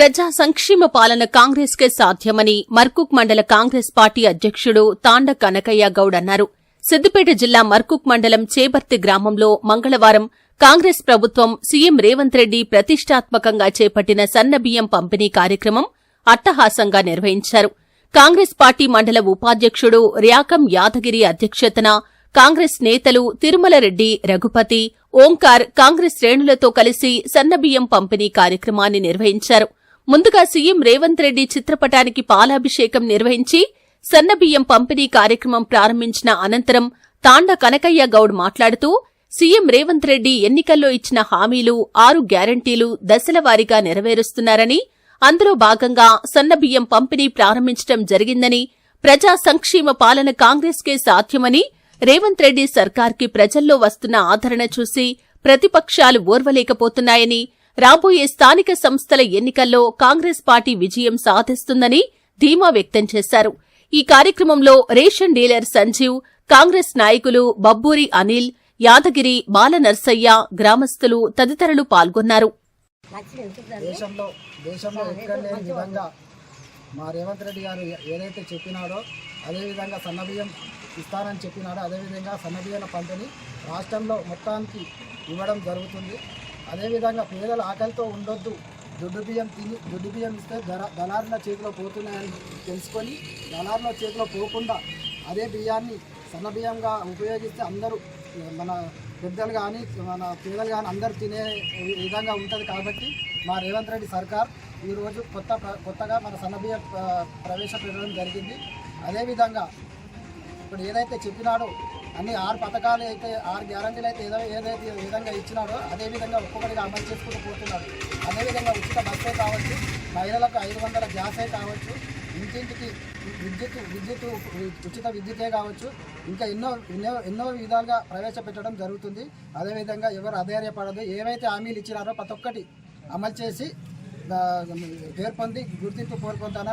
ప్రజా సంక్షేమ పాలన కాంగ్రెస్కే సాధ్యమని మర్కుక్ మండల కాంగ్రెస్ పార్టీ అధ్యక్షుడు తాండ కనకయ్య గౌడ్ అన్నారు. సిద్దిపేట జిల్లా మర్కుక్ మండలం చేబర్తి గ్రామంలో మంగళవారం కాంగ్రెస్ ప్రభుత్వం సీఎం రేవంత్ రెడ్డి ప్రతిష్టాత్మకంగా చేపట్టిన సన్నబియ్యం పంపిణీ కార్యక్రమం అట్టహాసంగా నిర్వహించారు. కాంగ్రెస్ పార్టీ మండల ఉపాధ్యక్షుడు ర్యాకం యాదగిరి అధ్యక్షతన కాంగ్రెస్ నేతలు తిరుమలరెడ్డి రఘుపతి ఓంకార్ కాంగ్రెస్ శ్రేణులతో కలిసి సన్నబియ్యం పంపిణీ కార్యక్రమాన్ని నిర్వహించారు. ముందుగా సీఎం రేవంత్ రెడ్డి చిత్రపటానికి పాలాభిషేకం నిర్వహించి సన్నబియ్యం పంపిణీ కార్యక్రమం ప్రారంభించిన అనంతరం తాండ కనకయ్య గౌడ్ మాట్లాడుతూ సీఎం రేవంత్ రెడ్డి ఎన్నికల్లో ఇచ్చిన హామీలు ఆరు గ్యారంటీలు దశలవారీగా నెరవేరుస్తున్నారని అందులో భాగంగా సన్నబియ్యం పంపిణీ ప్రారంభించడం జరిగిందని ప్రజా సంక్షేమ పాలన కాంగ్రెస్కే సాధ్యమని రేవంత్ రెడ్డి సర్కార్కి ప్రజల్లో వస్తున్న ఆదరణ చూసి ప్రతిపక్షాలు ఓర్వలేకపోతున్నాయని రాబోయే స్థానిక సంస్థల ఎన్నికల్లో కాంగ్రెస్ పార్టీ విజయం సాధిస్తుందని ధీమా వ్యక్తం చేశారు. ఈ కార్యక్రమంలో రేషన్ డీలర్ సంజీవ్ కాంగ్రెస్ నాయకులు బబ్బూరి అనిల్ యాదగిరి బాలనర్సయ్య గ్రామస్తులు తదితరులు పాల్గొన్నారు. దేశంలో దేశంలో లేని విధంగా మా రేవంత్ రెడ్డి గారు ఏదైతే చెప్పినాడో అదేవిధంగా సన్నబియ్యం ఇస్తానని చెప్పినాడో అదేవిధంగా సన్నబియ్యాల పంటని రాష్ట్రంలో మొత్తానికి ఇవ్వడం జరుగుతుంది. అదేవిధంగా పేదల ఆకలితో ఉండొద్దు. దుడ్డు బియ్యం తిని దుడ్డు బియ్యం ఇస్తే దళ దళారుల చేతిలో పోతున్నాయని తెలుసుకొని దళారుల చేతిలో పోకుండా అదే బియ్యాన్ని సన్న బియ్యంగా ఉపయోగిస్తే అందరూ మన పెద్దలు కానీ మన పేదలు కానీ అందరూ తినే విధంగా ఉంటుంది కాబట్టి మా రేవంత్ రెడ్డి సర్కార్ ఈరోజు కొత్త కొత్తగా మన సన్నబియ్య ప్రవేశపెట్టడం జరిగింది. అదేవిధంగా ఇప్పుడు ఏదైతే చెప్పినాడో అన్ని ఆరు పథకాలు అయితే ఆరు గ్యారంటీలు అయితే ఏదో ఏదైతే విధంగా ఇచ్చినాడో అదే విధంగా ఒక్కొక్కటిగా అమలు చేసుకుంటూ పోతున్నాడు అదేవిధంగా ఉచిత బస్సే కావచ్చు మహిళలకు ఐదు వందల గ్యాసే కావచ్చు ఇంటింటికి విద్యుత్ విద్యుత్ ఉచిత విద్యుతే కావచ్చు ఇంకా ఎన్నో ఎన్నో ఎన్నో విధాలుగా ప్రవేశపెట్టడం జరుగుతుంది. అదేవిధంగా ఎవరు అధైర్యపడదు ఏవైతే హామీలు ఇచ్చినారో ప్రతి ఒక్కటి అమలు చేసి పేర్కొంది గుర్తింపు కోరుకుంటానో